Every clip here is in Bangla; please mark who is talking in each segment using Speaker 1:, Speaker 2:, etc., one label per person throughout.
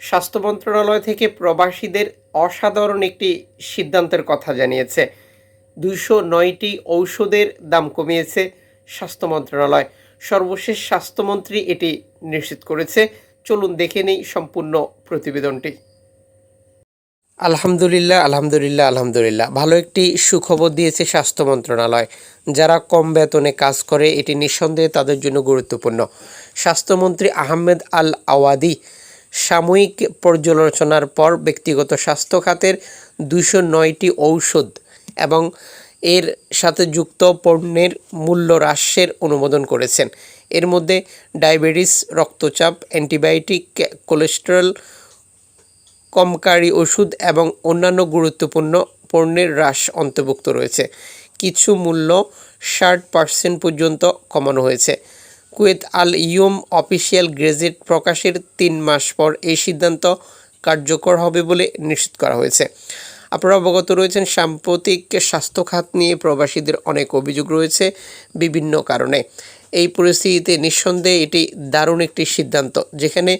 Speaker 1: স্বাস্থ্য মন্ত্রণালয় থেকে প্রবাসীদের অসাধারণ একটি সিদ্ধান্তের কথা জানিয়েছে। দুশো নয়টি ঔষধের দাম কমিয়েছে স্বাস্থ্য মন্ত্রণালয়। সর্বশেষ স্বাস্থ্যমন্ত্রী এটি নিশ্চিত করেছে। চলুন দেখে নেই সম্পূর্ণ প্রতিবেদনটি। আলহামদুলিল্লাহ আলহামদুলিল্লাহ আলহামদুলিল্লাহ। ভালো একটি সুখবর দিয়েছে স্বাস্থ্য মন্ত্রণালয়। যারা কম বেতনে কাজ করে, এটি নিঃসন্দেহে তাদের জন্য গুরুত্বপূর্ণ। স্বাস্থ্যমন্ত্রী আহমেদ আল আওয়াদি সাময়িক পর্যালোচনার পর ব্যক্তিগত স্বাস্থ্য খাতের দুশো নয়টি ঔষধ এবং এর সাথে যুক্ত পণ্যের মূল্য হ্রাসের অনুমোদন করেছেন। এর মধ্যে ডায়াবেটিস, রক্তচাপ, অ্যান্টিবায়োটিক, কোলেস্টেরল, কমকারী ওষুধ এবং অন্যান্য গুরুত্বপূর্ণ পণ্যের হ্রাস অন্তর্ভুক্ত রয়েছে। কিছু মূল্য ষাট পার্সেন্ট পর্যন্ত কমানো হয়েছে। Kuwait Al Youm official gazette প্রকাশের তিন মাস পর এই সিদ্ধান্ত কার্যকর হবে বলে নিশ্চিত করা হয়েছে। আপনারা অবগত রয়েছেন, সাম্প্রতিক স্বাস্থ্য খাত নিয়ে প্রবাসীদের অনেক অভিযোগ রয়েছে বিভিন্ন কারণে। এই পরিস্থিতিতে নিঃসন্দেহে এটি দারুণ একটি সিদ্ধান্ত, যেখানে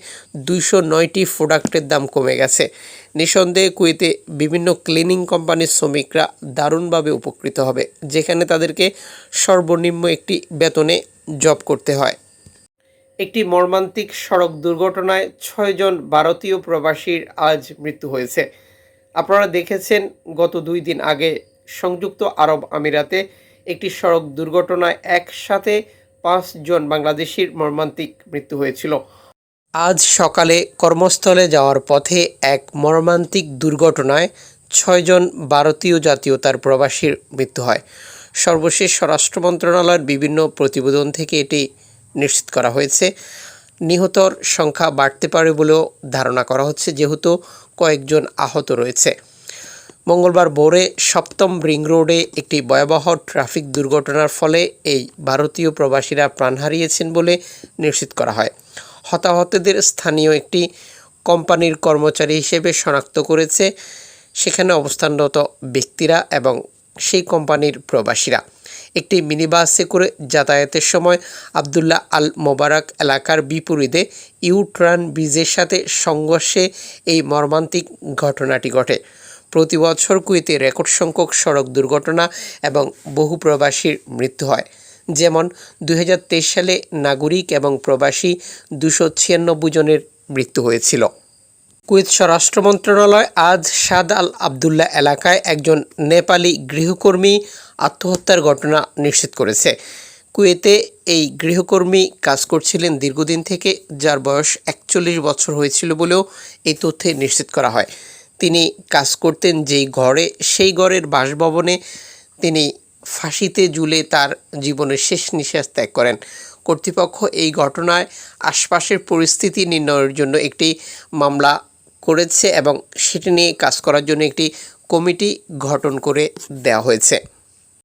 Speaker 1: দুইশো নয়টি প্রোডাক্টের দাম কমে গেছে। নিঃসন্দেহে কুয়েতে বিভিন্ন ক্লিনিং কোম্পানির শ্রমিকরা দারুণভাবে উপকৃত হবে, যেখানে তাদেরকে সর্বনিম্ন একটি বেতনে জব করতে হয়। একটি মর্মান্তিক সড়ক দুর্ঘটনায় ছয়জন ভারতীয় প্রবাসীর আজ মৃত্যু হয়েছে। আপনারা দেখেছেন, গত দুই দিন আগে সংযুক্ত আরব আমিরাতে একটি সড়ক দুর্ঘটনায় একসাথে পাঁচজন বাংলাদেশির মর্মান্তিক মৃত্যু হয়েছিল। আজ সকালে কর্মস্থলে যাওয়ার পথে এক মর্মান্তিক দুর্ঘটনায় ছয়জন ভারতীয় জাতীয়তার প্রবাসীর মৃত্যু হয়। সর্বশেষ স্বরাষ্ট্র মন্ত্রণালয়ের বিভিন্ন প্রতিবেদন থেকে এটি নিশ্চিত করা হয়েছে। নিহতর সংখ্যা বাড়তে পারে বলেও ধারণা করা হচ্ছে, যেহেতু কয়েকজন আহত রয়েছে। মঙ্গলবার ভোরে সপ্তম রিং রোডে একটি ভয়াবহ ট্রাফিক দুর্ঘটনার ফলে এই ভারতীয় প্রবাসীরা প্রাণ হারিয়েছেন বলে নিশ্চিত করা হয়। হতাহতদের স্থানীয় একটি কোম্পানির কর্মচারী হিসেবে শনাক্ত করেছে। সেখানে অবস্থানরত ব্যক্তিরা এবং সেই কোম্পানির প্রবাসীরা। একটি মিনিবাসে করে যাতায়াতের সময় আবদুল্লাহ আল মোবারক এলাকার বিপরীতে ইউট্রান ব্রিজের সাথে সংঘর্ষে এই মর্মান্তিক ঘটনাটি ঘটে। প্রতি বছর কুয়েতে রেকর্ড সংখ্যক সড়ক দুর্ঘটনা এবং বহু প্রবাসীর মৃত্যু হয়। যেমন দু হাজার তেইশ সালে নাগরিক এবং প্রবাসী দুশো ছিয়ানব্বই জনের মৃত্যু হয়েছিল। কুয়েত স্বরাষ্ট্র মন্ত্রণালয় আজ সাদ আল আবদুল্লাহ এলাকায় একজন নেপালি গৃহকর্মী আত্মহত্যার ঘটনা নিশ্চিত করেছে। কুয়েতে এই গৃহকর্মী কাজ করছিলেন দীর্ঘদিন থেকে, যার বয়স একচল্লিশ বছর হয়েছিল বলেও এই তথ্যে নিশ্চিত করা হয়। তিনি কাজ করতেন যেই ঘরে, সেই ঘরের বাসভবনে তিনি ফাঁসিতে ঝুলে তার জীবনের শেষ নিঃশ্বাস ত্যাগ করেন। কর্তৃপক্ষ এই ঘটনায় আশপাশের পরিস্থিতি নির্ণয়ের জন্য একটি মামলা করেছে এবং সেটি নিয়ে কাজ করার জন্য একটি কমিটি গঠন করে দেওয়া হয়েছে।